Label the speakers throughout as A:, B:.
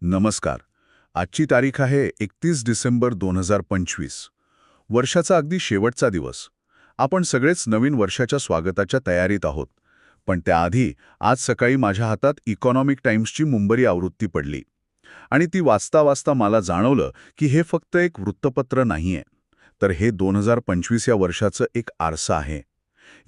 A: नमस्कार. आजची तारीख आहे एकतीस डिसेंबर दोन हजार पंचवीस. वर्षाचा अगदी शेवटचा दिवस. आपण सगळेच नवीन वर्षाच्या स्वागताच्या तयारीत आहोत. पण त्याआधी आज सकाळी माझ्या हातात इकॉनॉमिक टाइम्सची मुंबई आवृत्ती पडली. आणि ती वाचता वाचता मला जाणवलं की हे फक्त एक वृत्तपत्र नाहीये. तर हे दोन हजार पंचवीस या वर्षाचं एक आरसा आहे.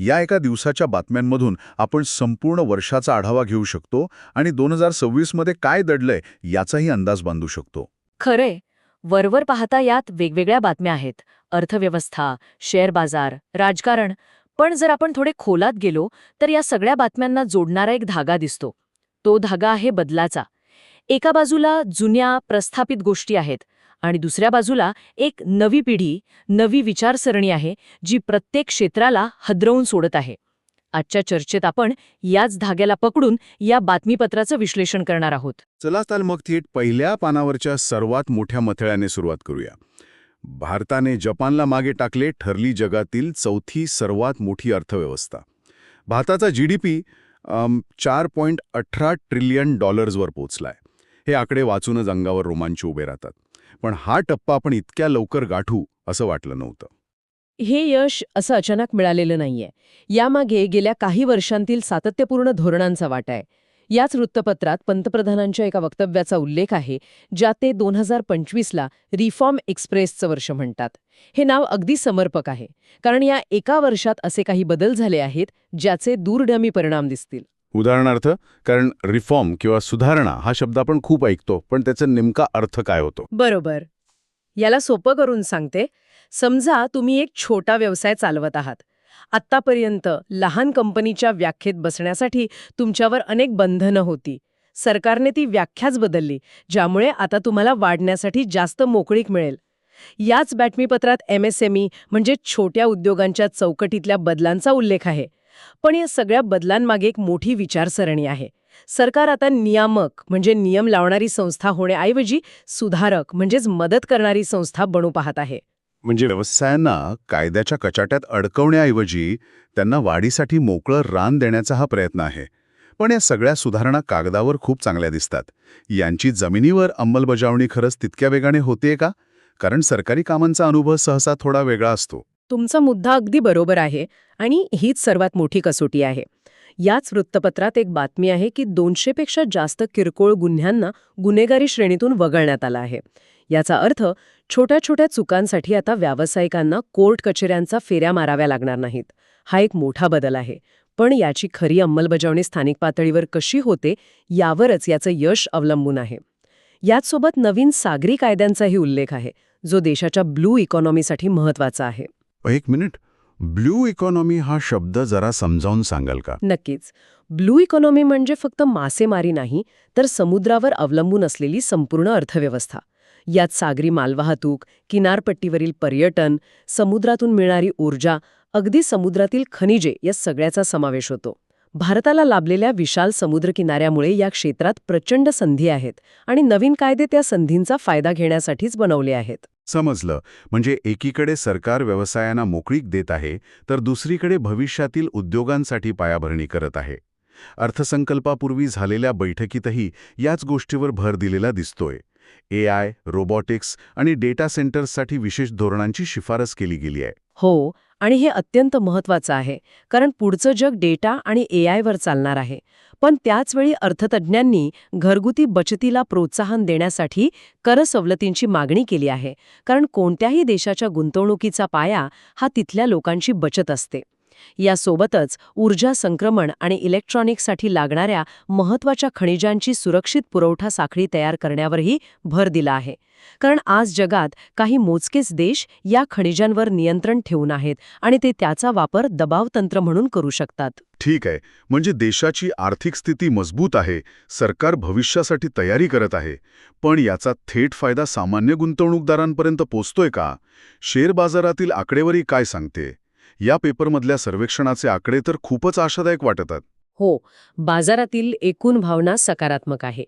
A: या एका दिवसाच्या बातम्यांमधून आपण संपूर्ण वर्षाचा आढावा घेऊ शकतो आणि दोन हजार सव्वीसमध्ये काय दडलंय याचाही अंदाज बांधू शकतो.
B: खरे वरवर पाहता यात वेगवेगळ्या बातम्या आहेत. अर्थव्यवस्था शेअर बाजार राजकारण. पण जर आपण थोडे खोलात गेलो तर या सगळ्या बातम्यांना जोडणारा एक धागा दिसतो. तो धागा आहे बदलाचा. एका बाजूला जुन्या प्रस्थापित गोष्टी आहेत. आणि दुसऱ्या बाजूला एक नवी पिढी नवी विचारसरणी आहे जी प्रत्येक क्षेत्राला हदरवून सोडत आहे. आजच्या चर्चेत आपण याच धाग्याला पकडून या बातमीपत्राचं विश्लेषण करणार आहोत.
C: चला तर मग थेट पहिल्या पानावरच्या सर्वात मोठ्या मथळ्याने सुरुवात करूया. भारताने जपानला मागे टाकले ठरली जगातील चौथी सर्वात मोठी अर्थव्यवस्था. भारताचा जी डी पी चार पॉईंट अठरा ट्रिलियन डॉलर्सवर पोचलाय. हे आकडे वाचूनच अंगावर रोमांच उभे राहतात. पण हा टप्पा आपण इतक्या लवकर गाठू असं वाटलं नव्हतं.
D: हे यश असं अचानक मिळालेलं नाहीये. यामागे गेल्या काही वर्षांतील सातत्यपूर्ण धोरणांचा वाटा आहे. याच वृत्तपत्रात पंतप्रधानांच्या एका वक्तव्याचा उल्लेख आहे ज्यात ते दोन हजार पंचवीसला रिफॉर्म एक्सप्रेसचं वर्ष म्हणतात. हे नाव अगदी समर्पक आहे कारण या एका वर्षात असे काही बदल झाले आहेत ज्याचे दूरगामी परिणाम दिसतील.
C: उदाहरणार्थ कारण रिफॉर्म किंवा सुधारणा हा शब्द आपण खूप ऐकतो पण त्याचा नेमका अर्थ काय होतो?
D: बरोबर. याला सोपं करून सांगते. समजा तुम्ही एक छोटा व्यवसाय चालवत आहात. आत्तापर्यंत लहान कंपनीच्या व्याख्येत बसण्यासाठी तुमच्यावर अनेक बंधनं होती. सरकारने ती व्याख्याच बदलली ज्यामुळे आता तुम्हाला वाढण्यासाठी जास्त मोकळीक मिळेल. याच बातमीपत्रात ई म्हणजे छोट्या उद्योगांच्या चौकटीतल्या बदलांचा उल्लेख आहे. पण या सगळ्या बदलांमागे एक मोठी विचारसरणी आहे. सरकार आता नियामक म्हणजे नियम लावणारी संस्था होण्याऐवजी सुधारक म्हणजेच मदत करणारी संस्था बनू पाहत आहे.
A: म्हणजे व्यवसायांना कायद्याच्या कचाट्यात अडकवण्याऐवजी त्यांना वाढीसाठी मोकळं रान देण्याचा हा प्रयत्न आहे. पण या सगळ्या सुधारणा कागदावर खूप चांगल्या दिसतात. यांची जमिनीवर अंमलबजावणी खरंच तितक्या वेगाने होते का? कारण सरकारी कामांचा अनुभव सहसा थोडा वेगळा असतो.
D: तुमचा मुद्दा अगदी बरोबर आहे आणि हीच सर्वात मोठी कसोटी आहे. याच वृत्तपत्रात एक बातमी आहे की दोनशेपेक्षा जास्त किरकोळ गुन्ह्यांना गुन्हेगारी श्रेणीतून वगळण्यात आला आहे. याचा अर्थ छोट्या छोट्या चुकांसाठी आता व्यावसायिकांना कोर्ट कचेऱ्यांचा फेऱ्या माराव्या लागणार नाहीत. हा एक मोठा बदल आहे. पण याची खरी अंमलबजावणी स्थानिक पातळीवर कशी होते यावरच याचं यश अवलंबून आहे. याचसोबत नवीन सागरी कायद्यांचाही उल्लेख आहे जो देशाच्या ब्लू इकॉनॉमीसाठी महत्त्वाचा आहे.
A: एक मिनिट. ब्लू इकॉनॉमी हा शब्द जरा समजावून सांगाल का?
D: नक्कीच. ब्लू इकॉनॉमी म्हणजे फक्त मासेमारी नाही तर समुद्रावर अवलंबून असलेली संपूर्ण अर्थव्यवस्था. यात सागरी मालवाहतूक किनारपट्टीवरील पर्यटन समुद्रातून मिळणारी ऊर्जा अगदी समुद्रातील खनिजे या सगळ्याचा समावेश होतो. भारताला लाभलेल्या विशाल समुद्रकिनाऱ्यामुळे या क्षेत्रात प्रचंड संधी आहेत आणि नवीन कायदे त्या संधींचा फायदा घेण्यासाठीच बनवले आहेत.
A: समजलं. म्हणजे एकीकडे सरकार व्यवसायांना मोकळीक देत आहे तर दुसरीकडे भविष्यातील उद्योगांसाठी पायाभरणी करत आहे. अर्थसंकल्पापूर्वी झालेल्या बैठकीतही याच गोष्टीवर भर दिलेला दिसतोय. ए आय रोबॉटिक्स आणि डेटा सेंटर्ससाठी विशेष धोरणांची शिफारस केली गेली आहे.
D: हो आणि हे अत्यंत महत्वाचं आहे कारण पुढचं जग डेटा आणि ए आयवर चालणार आहे. पण त्याचवेळी अर्थतज्ज्ञांनी घरगुती बचतीला प्रोत्साहन देण्यासाठी कर सवलतींची मागणी केली आहे कारण कोणत्याही देशाच्या गुंतवणुकीचा पाया हा तिथल्या लोकांची बचत असते. यासोबतच ऊर्जा संक्रमण आणि इलेक्ट्रॉनिक्ससाठी लागणाऱ्या महत्त्वाच्या खनिजांची सुरक्षित पुरवठा साखळी तयार करण्यावरही भर दिला आहे. कारण आज जगात काही मोजकेच देश या खनिजांवर नियंत्रण ठेवून आहेत आणि ते त्याचा वापर दबावतंत्र म्हणून करू शकतात.
A: ठीक आहे. म्हणजे देशाची आर्थिक स्थिती मजबूत आहे सरकार भविष्यासाठी तयारी करत आहे पण याचा थेट फायदा सामान्य गुंतवणूकदारांपर्यंत पोचतोय का? शेअर बाजारातील आकडेवारी काय सांगते? या पेपरमधल्या सर्वेक्षणाचे आकडे तर खूपच आशादायक वाटतात.
D: हो बाजारातील एकूण भावना सकारात्मक आहे.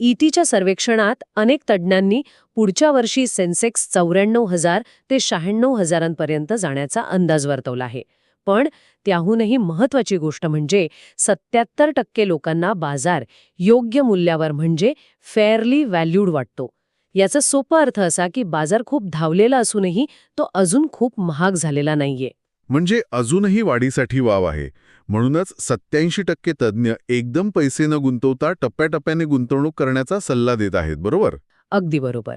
D: ईटीच्या सर्वेक्षणात अनेक तज्ज्ञांनी पुढच्या वर्षी सेन्सेक्स चौऱ्याण्णव हजार ते शहाण्णव हजारांपर्यंत जाण्याचा अंदाज वर्तवला आहे. पण त्याहूनही महत्वाची गोष्ट म्हणजे सत्याहत्तर टक्के लोकांना बाजार योग्य मूल्यावर म्हणजे फेअरली व्हॅल्यूड वाटतो. याचा सोपा अर्थ असा की बाजार खूप धावलेला असूनही तो अजून खूप महाग झालेला नाहीये.
A: म्हणजे अजूनही वाढीसाठी वाव आहे. म्हणूनच सत्याऐंशी टक्के तज्ज्ञ एकदम पैसे न गुंतवता टप्प्याटप्प्याने गुंतवणूक करण्याचा सल्ला देत आहेत बरोबर?
D: अगदी बरोबर.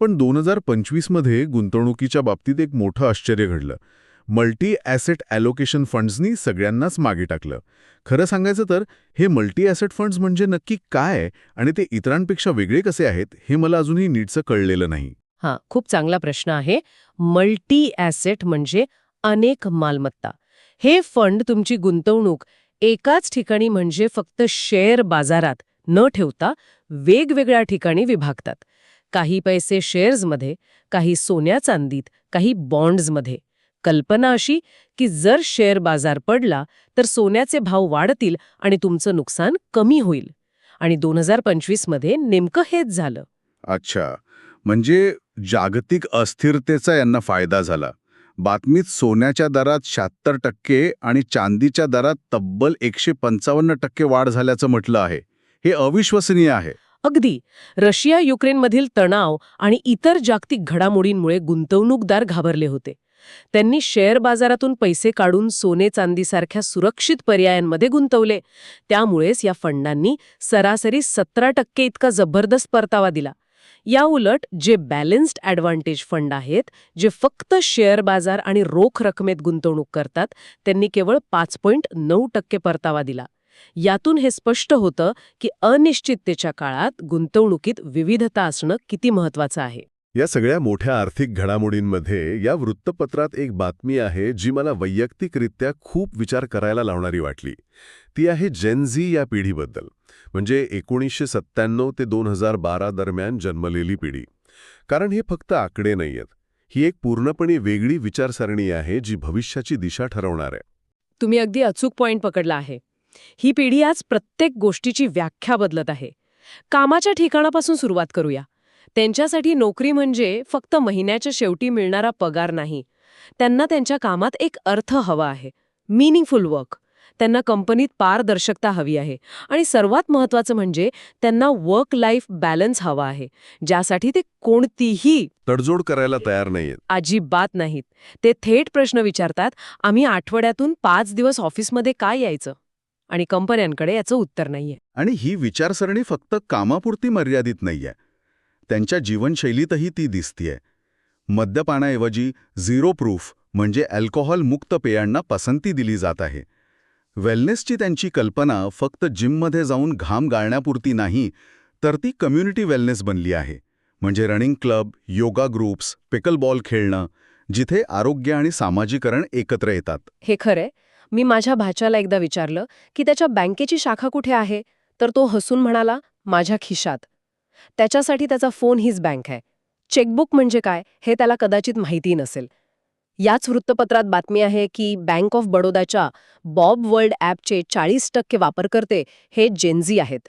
A: पण दोन हजार पंचवीसमध्ये गुंतवणुकीच्या बाबतीत एक मोठं आश्चर्य घडलं. मल्टी ॲसेट ॲलोकेशन फंड्सनी सगळ्यांनाच मागे टाकलं. खरं सांगायचं तर हे मल्टी ॲसेट फंड्स म्हणजे नक्की काय आणि ते इतरांपेक्षा वेगळे कसे आहेत हे मला अजूनही नीटचं कळलेलं नाही.
D: हां खूप चांगला प्रश्न आहे. मल्टी ॲसेट म्हणजे अनेक मालमत्ता. हे फंड तुमची गुंतवणूक एकाच ठिकाणी म्हणजे फक्त शेअर बाजारात न ठेवता वेगवेगळ्या ठिकाणी विभागतात. काही पैसे शेअर्समध्ये काही सोन्या चांदीत काही बॉन्ड्समध्ये. कल्पना अशी की जर शेअर बाजार पडला तर सोन्याचे भाव वाढतील आणि तुमचं नुकसान कमी होईल. आणि दोन हजार पंचवीसमध्ये नेमकं हेच झालं.
E: अच्छा. म्हणजे जागतिक अस्थिरतेचा यांना फायदा झाला. बातमीत सोन्याच्या दरात शहात्तर टक्के आणि चांदीच्या दरात तब्बल एकशे पंचावन्न टक्के वाढ झाल्याचं म्हटलं आहे. हे अविश्वसनीय आहे.
D: अगदी. रशिया युक्रेनमधील तणाव आणि इतर जागतिक घडामोडींमुळे गुंतवणूकदार घाबरले होते. त्यांनी शेअर बाजारातून पैसे काढून सोने चांदीसारख्या सुरक्षित पर्यायांमध्ये गुंतवले. त्यामुळेच या फंडांनी सरासरी सतरा टक्के इतका जबरदस्त परतावा दिला. या उलट जे बॅलन्स्ड ॲडव्हान्टेज फंड आहेत जे फक्त शेअर बाजार आणि रोख रकमेत गुंतवणूक करतात त्यांनी केवळ पाच पॉईंट नऊ टक्के परतावा दिला. यातून हे स्पष्ट होतं की अनिश्चिततेच्या काळात गुंतवणुकीत विविधता असणं किती महत्वाचं आहे.
A: या सगळ्या मोठ्या आर्थिक घडामोडींमध्ये या वृत्तपत्रात एक बातमी आहे जी मला वैयक्तिकरित्या खूप विचार करायला लावणारी वाटली. ती आहे जेनझी या पिढीबद्दल. म्हणजे एकोणीसशे सत्त्याण्णव ते दोन हजार बारा दरम्यान जन्मलेली पिढी. कारण हे फक्त आकडे नाहीयेत. ही एक पूर्णपणे वेगळी विचारसरणी आहे जी भविष्याची दिशा ठरवणार आहे.
D: तुम्ही अगदी अचूक पॉईंट पकडला आहे. ही पिढी आज प्रत्येक गोष्टीची व्याख्या बदलत आहे. कामाच्या ठिकाणापासून सुरुवात करूया. त्यांच्यासाठी नोकरी म्हणजे फक्त महिन्याच्या शेवटी मिळणारा पगार नाही. त्यांना त्यांच्या कामात एक अर्थ हवा आहे. मिनिंगफुल वर्क त्यांना कंपनीत पारदर्शकता हवी आहे. आणि सर्वात महत्वाचं म्हणजे त्यांना वर्क लाईफ बॅलन्स हवा आहे. ज्यासाठी ते कोणतीही
A: तडजोड करायला तयार नाहीयेत.
D: अजिबात नाहीत. ते थेट प्रश्न विचारतात आम्ही आठवड्यातून पाच दिवस ऑफिसमध्ये काय यायचं? आणि कंपन्यांकडे याचं उत्तर नाहीये.
E: आणि ही विचारसरणी फक्त कामापुरती मर्यादित नाहीये. त्यांच्या जीवनशैलीतही ती दिसतीये. मद्यपानाऐवजी झिरो प्रूफ म्हणजे अल्कोहोल मुक्त पेयांना पसंती दिली जात आहे. वेलनेसची त्यांची कल्पना फक्त जिममध्ये जाऊन घाम गाळण्यापुरती नाही तर ती कम्युनिटी वेलनेस बनली आहे. म्हणजे running club yoga groups pickleball खेळणं जिथे आरोग्य आणि सामाजिकरण एकत्र येतात.
D: हे खरंय मी माझ्या भाच्याला एकदा विचारलं की त्याच्या बँकेची शाखा कुठे आहे? तर तो हसून म्हणाला माझ्या खिशात. त्याच्यासाठी त्याचा फोन हीच बँक आहे. चेकबुक म्हणजे काय हे त्याला कदाचित माहिती नसेल. याच वृत्तपत्रात बातमी आहे की बँक ऑफ बडोदाच्या बॉब वर्ल्ड ॲपचे चाळीस टक्के वापरकर्ते हे जेन्झी आहेत.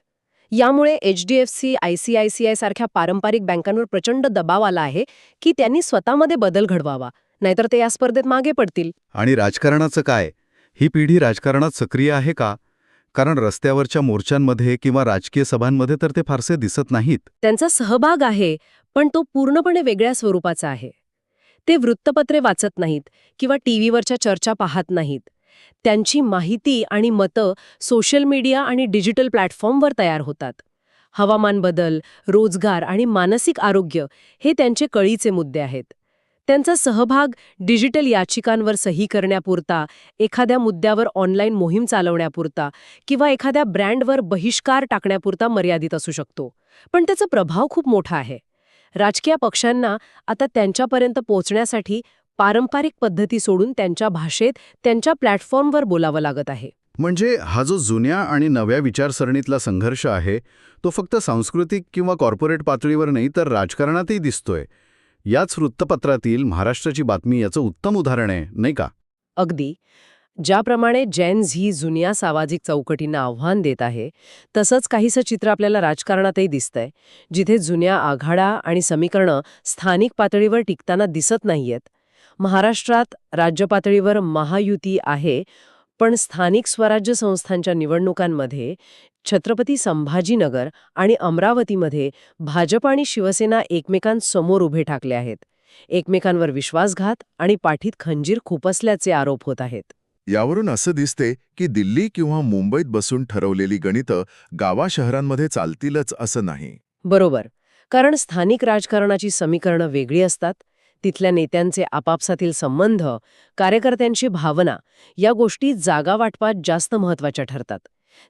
D: यामुळे H D F C I C I C I सारख्या पारंपरिक बँकांवर प्रचंड दबाव आला आहे की त्यांनी स्वतःमध्ये बदल घडवावा नाहीतर ते या स्पर्धेत मागे पडतील.
E: आणि राजकारणाचं काय? ही पिढी राजकारणात सक्रिय आहे का? कारण रस्त्यावरच्या मोर्चांमध्ये किंवा राजकीय सभांमध्ये तर ते फारसे दिसत नाहीत.
D: त्यांचा सहभाग आहे पण तो पूर्णपणे वेगळ्या स्वरूपाचा आहे. ते वृत्तपत्रे वाचत नाहीत किंवा टीव्हीवरच्या चर्चा पाहत नाहीत. त्यांची माहिती आणि मतं सोशल मीडिया आणि डिजिटल प्लॅटफॉर्मवर तयार होतात. हवामान बदल रोजगार आणि मानसिक आरोग्य हे त्यांचे कळीचे मुद्दे आहेत. त्यांचा सहभाग डिजिटल याचिकांवर सही करण्यापुरता एखाद्या मुद्द्यावर ऑनलाईन मोहीम चालवण्यापुरता किंवा एखाद्या ब्रँडवर बहिष्कार टाकण्यापुरता मर्यादित असू शकतो. पण त्याचा प्रभाव खूप मोठा आहे. राजकीय पक्षांना आता त्यांच्यापर्यंत पोहोचण्यासाठी पारंपरिक पद्धती सोडून त्यांच्या भाषेत त्यांच्या प्लॅटफॉर्मवर बोलावं लागत आहे.
E: म्हणजे हा जो जुन्या आणि नव्या विचारसरणीतला संघर्ष आहे तो फक्त सांस्कृतिक किंवा कॉर्पोरेट पातळीवर नाही तर राजकारणातही दिसतोय. याच वृत्तपत्रातील महाराष्ट्राची बातमी याचं उत्तम उदाहरण आहे नाही का?
D: अगदी. ज्याप्रमाणे जेन्स ही जुन्या सामाजिक चौकटींना आव्हान देत आहे तसंच काहीसं चित्र आपल्याला राजकारणातही दिसतंय जिथे जुन्या आघाडा आणि समीकरणं स्थानिक पातळीवर टिकताना दिसत नाहीयेत. महाराष्ट्रात राज्य पातळीवर महायुती आहे पण स्थानिक स्वराज्य संस्थांच्या निवडणुकांमध्ये छत्रपती संभाजीनगर आणि अमरावतीमध्ये भाजप आणि शिवसेना एकमेकांसमोर उभे ठाकले आहेत. एकमेकांवर विश्वासघात आणि पाठीत खंजीर खुपसल्याचे आरोप होत आहेत.
A: यावरून असं दिसते की दिल्ली किंवा मुंबईत बसून ठरवलेली गणितं गावा शहरांमध्ये चालतीलच असं नाही.
D: बरोबर. कारण स्थानिक राजकारणाची समीकरणं वेगळी असतात तिथल्या नेत्यांचे आपापसातील संबंध कार्यकर्त्यांची भावना या गोष्टी जागा वाटपात जास्त महत्त्वाच्या ठरतात.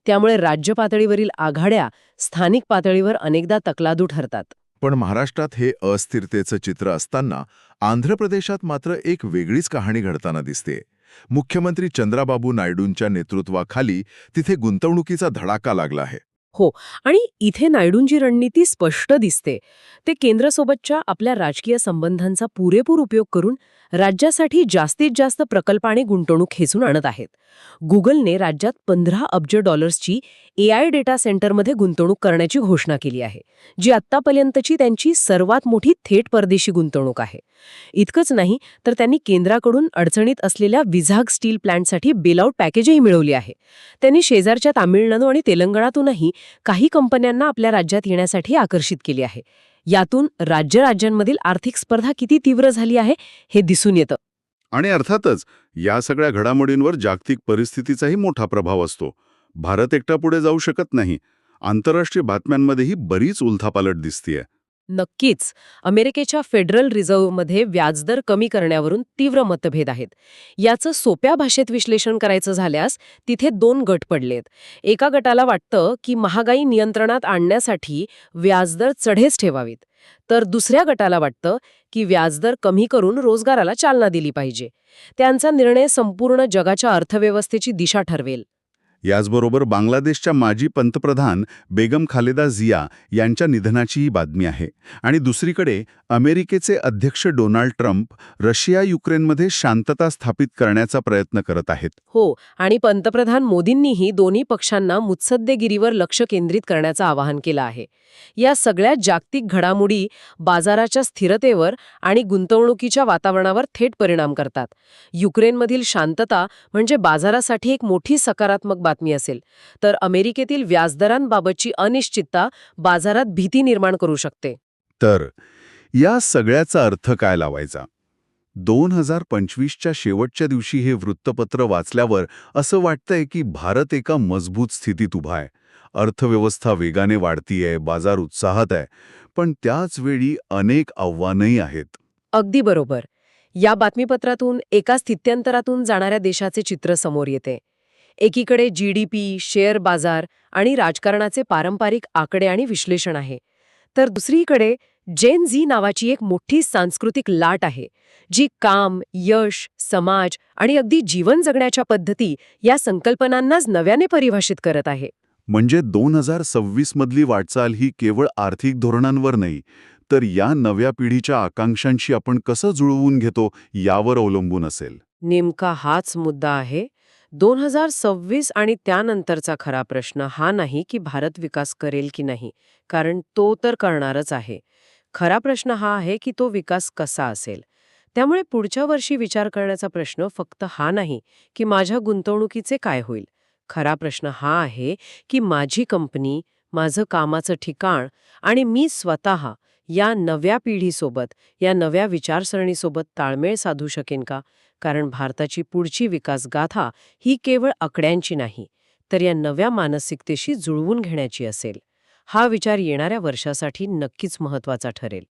D: त्यामुळे राज्य पातळीवरील आघाड्या स्थानिक पातळीवर अनेकदा तकलादू ठरतात.
A: पण महाराष्ट्रात हे अस्थिरतेचं चित्र असताना आंध्र प्रदेशात मात्र एक वेगळीच कहाणी घडताना दिसते. मुख्यमंत्री चंद्राबाबू नायडूंच्या नेतृत्वाखाली तिथे गुंतवणुकीचा धडाका लागला आहे.
D: हो आणि इथे नायडूंची रणनीती स्पष्ट दिसते. ते केंद्रासोबतच्या आपल्या राजकीय संबंधांचा पुरेपूर उपयोग करून राज्यासाठी जास्तीत जास्त प्रकल्प आणि गुंतवणूक खेचून आणत आहेत. गुगलने राज्यात पंधरा अब्ज डॉलर्सची एआय डेटा सेंटरमध्ये गुंतवणूक करण्याची घोषणा केली आहे जी आत्तापर्यंतची त्यांची सर्वात मोठी थेट परदेशी गुंतवणूक आहे. इतकंच नाही तर त्यांनी केंद्राकडून अडचणीत असलेल्या विझाग स्टील प्लांटसाठी बेलआउट पॅकेजही मिळवली आहे. त्यांनी शेजारच्या तामिळनाडू आणि तेलंगणातूनही काही कंपन्यांना आपल्या राज्यात येण्यासाठी आकर्षित केली आहे. यातून राज्य राज्यांमधील आर्थिक स्पर्धा किती तीव्र झाली आहे हे दिसून येतं.
A: आणि अर्थातच या सगळ्या घडामोडींवर जागतिक परिस्थितीचाही मोठा प्रभाव असतो. भारत एकटा पुढे जाऊ शकत नाही. आंतरराष्ट्रीय बातम्यांमध्येही बरीच उलथापालट दिसतीये.
D: नक्कीच. अमेरिकेच्या फेडरल रिझर्व्हमध्ये व्याजदर कमी करण्यावरून तीव्र मतभेद आहेत. याचं सोप्या भाषेत विश्लेषण करायचं झाल्यास तिथे दोन गट पडलेत. एका गटाला वाटतं की महागाई नियंत्रणात आणण्यासाठी व्याजदर चढेच ठेवावीत. तर दुसऱ्या गटाला वाटतं की व्याजदर कमी करून रोजगाराला चालना दिली पाहिजे. त्यांचा निर्णय संपूर्ण जगाच्या अर्थव्यवस्थेची दिशा ठरवेल.
A: याचबरोबर बांगलादेशच्या माजी पंतप्रधान बेगम खालेदा झिया यांच्या निधनाचीही बातमी आहे. आणि दुसरीकडे अमेरिकेचे अध्यक्ष डोनाल्ड ट्रम्प रशिया युक्रेनमध्ये शांतता स्थापित करण्याचा प्रयत्न करत आहेत.
D: हो आणि पंतप्रधान मोदींनीही दोन्ही पक्षांना मुत्सद्देगिरीवर लक्ष केंद्रित करण्याचं आवाहन केलं आहे. या सगळ्या जागतिक घडामोडी बाजाराच्या स्थिरतेवर आणि गुंतवणुकीच्या वातावरणावर थेट परिणाम करतात. युक्रेनमधील शांतता म्हणजे बाजारासाठी एक मोठी सकारात्मक बातमी असेल. तर अमेरिकेतील व्याजदरांबाबतची अनिश्चितता बाजारात भीती निर्माण करू शकते.
A: तर या सगळ्याचा अर्थ काय लावायचा? दोन हजार पंचवीसच्या शेवटच्या दिवशी हे वृत्तपत्र वाचल्यावर असं वाटतंय की भारत एका मजबूत स्थितीत उभा आहे. अर्थव्यवस्था वेगाने वाढतीये बाजार उत्साहात आहे पण त्याच वेळी अनेक आव्हानही आहेत.
D: अगदी बरोबर. या बातमीपत्रातून एका स्थित्यंतरातून जाणाऱ्या देशाचे चित्र समोर येते. एकीकडे जीडीपी शेअर बाजार आणि राजकारणाचे पारंपरिक आकडे आणि विश्लेषण आहे. तर दुसरीकडे जेन झी नावाची एक मोठी सांस्कृतिक लाट आहे जी काम यश समाज आणि अगदी जीवन जगण्याच्या पद्धती या संकल्पनांनाच नव्याने परिभाषित करत आहे.
A: म्हणजे दोन हजार सव्वीस मधली वाटचाल ही केवळ आर्थिक धोरणांवर नाही तर या नव्या पिढीच्या आकांक्षांशी आपण कसं जुळवून घेतो यावर अवलंबून असेल.
D: नेमका हाच मुद्दा आहे दोन हजार सव्वीस आणि त्यानंतरचा खरा प्रश्न हा नाही की भारत विकास करेल की नाही कारण तो तर करणारच आहे. खरा प्रश्न हा आहे की तो विकास कसा असेल. त्यामुळे पुढच्या वर्षी विचार करण्याचा प्रश्न फक्त हा नाही की माझ्या गुंतवणुकीचे काय होईल. खरा प्रश्न हा आहे की माझी कंपनी माझं कामाचं ठिकाण आणि मी स्वतः या नव्या पिढीसोबत या नव्या विचारसरणीसोबत ताळमेळ साधू शकेन का? कारण भारताची पुढची विकासगाथा ही केवळ आकड्यांची नाही तर या नव्या मानसिकतेशी जुळवून घेण्याची असेल. हा विचार येणाऱ्या वर्षासाठी नक्कीच महत्त्वाचा ठरेल.